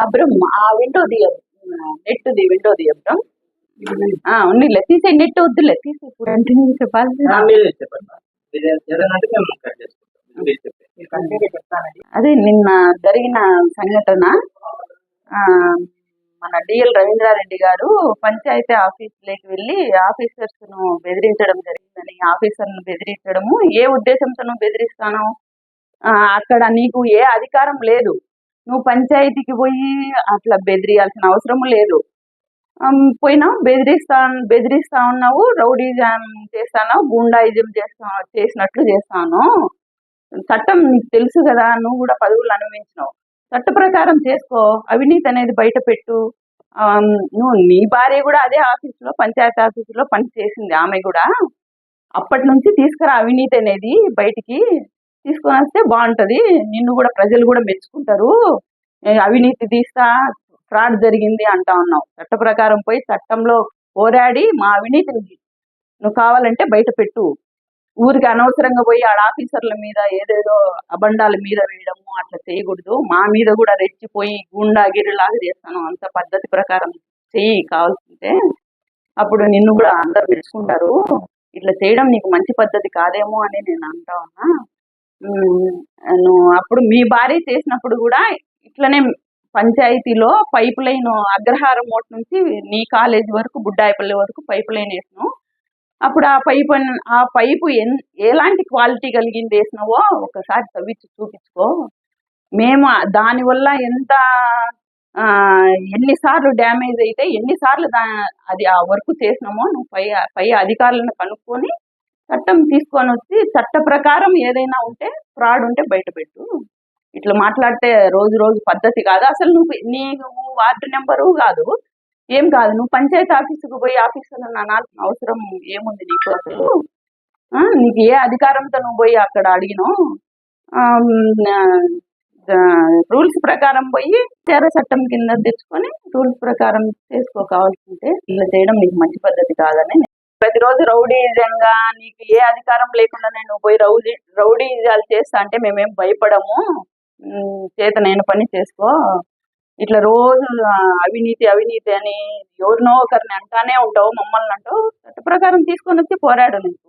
Abram ఆ window దియ net the window the అబ్రం ఆ, ఉన్నిలే తీసే నెట్ వద్దులే తీసే ఇప్పుడు కంటిన్యూ చెప్పాలి. అదే నిన్న జరిగిన సంఘటన ఆ, మన డిఎల్ రవీంద్రారెడ్డి గారు పంచాయతీ ఆఫీసులోకి వెళ్ళి ఆఫీసర్స్ను బెదిరించడం జరిగిందని ఆఫీసర్ను బెదిరించడము ఏ ఉద్దేశంతో నువ్వు బెదిరిస్తాను అక్కడ నీకు ఏ అధికారం లేదు. నువ్వు పంచాయతీకి పోయి అట్లా బెదిరియాల్సిన అవసరం లేదు. పోయినా బెదిరిస్తా బెదిరిస్తా ఉన్నావు రౌడీజం చేస్తాను గుండాయిజం చేస్తా చేసినట్లు చేస్తాను చట్టం నీకు తెలుసు కదా నువ్వు కూడా పదవులు అనుభవించినావు. చట్ట ప్రకారం చేసుకో అవినీతి అనేది బయట పెట్టు. నువ్వు నీ భార్య కూడా అదే ఆఫీసులో పంచాయతీ ఆఫీసులో పని చేసింది ఆమె కూడా. అప్పటి నుంచి తీసుకురా అవినీతి అనేది బయటికి. తీసుకొని వస్తే బాగుంటది. నిన్ను కూడా ప్రజలు కూడా మెచ్చుకుంటారు. అవినీతి తీస్తా ఫ్రాడ్ జరిగింది అంటా ఉన్నావు. చట్ట ప్రకారం పోయి చట్టంలో పోరాడి మా అవినీతిని నువ్వు కావాలంటే బయట పెట్టు. ఊరికి అనవసరంగా పోయి ఆడ ఆఫీసర్ల మీద ఏదేదో అబండాల మీద వేయడము అట్లా చేయకూడదు. మా మీద కూడా రెచ్చిపోయి గుండాగిరిలాగా చేస్తాను. అంత పద్ధతి ప్రకారం చెయ్యి కావాల్సింటే అప్పుడు నిన్ను కూడా అందరు మెచ్చుకుంటారు. ఇట్లా చేయడం నీకు మంచి పద్ధతి కాదేమో అని నేను అంటా ఉన్నా. అప్పుడు మీ భార్య చేసినప్పుడు కూడా ఇట్లనే పంచాయతీలో పైప్ లైన్ అగ్రహారం మోట్ నుంచి నీ కాలేజ్ వరకు బుడ్డాయిపల్లి వరకు పైప్ లైన్ వేసినావు. అప్పుడు ఆ పైపు ఆ పైపు ఎన్ ఎలాంటి క్వాలిటీ కలిగింది వేసినావో ఒకసారి తవ్వించి చూపించుకో. మేము దానివల్ల ఎంత ఆ, ఎన్నిసార్లు డ్యామేజ్ అయితే ఎన్నిసార్లు దా అది ఆ వర్క్ చేసినామో నువ్వు పై పై అధికారులను కనుక్కొని చట్టం తీసుకొని వచ్చి చట్ట ప్రకారం ఏదైనా ఉంటే ఫ్రాడ్ ఉంటే బయట పెట్టు. ఇట్లా మాట్లాడితే రోజు రోజు పద్ధతి కాదు. అసలు నువ్వు నీ నువ్వు వార్డు నెంబరు కాదు. ఏం కాదు. నువ్వు పంచాయతీ ఆఫీసుకు పోయి ఆఫీసులో అనాల్సిన అవసరం ఏముంది నీకు అసలు? నీకు ఏ అధికారంతో నువ్వు పోయి అక్కడ అడిగినావు రూల్స్ ప్రకారం పోయి చేర చట్టం కింద తెచ్చుకొని రూల్స్ ప్రకారం చేసుకో కావాల్సింటే ఇలా చేయడం నీకు మంచి పద్ధతి కాదని ప్రతిరోజు రౌడీజంగా నీకు ఏ అధికారం లేకుండా నేను పోయి రౌడీ రౌడీజాలు చేస్తా అంటే మేమేం భయపడము. చేత చేతనైన పని చేసుకో. ఇట్లా రోజు అవినీతి అవినీతి అని ఎవరినో ఒకరిని అంటానే ఉంటావు మమ్మల్ని అంటావు. చట్ట ప్రకారం తీసుకొని వచ్చి పోరాడు నీకు.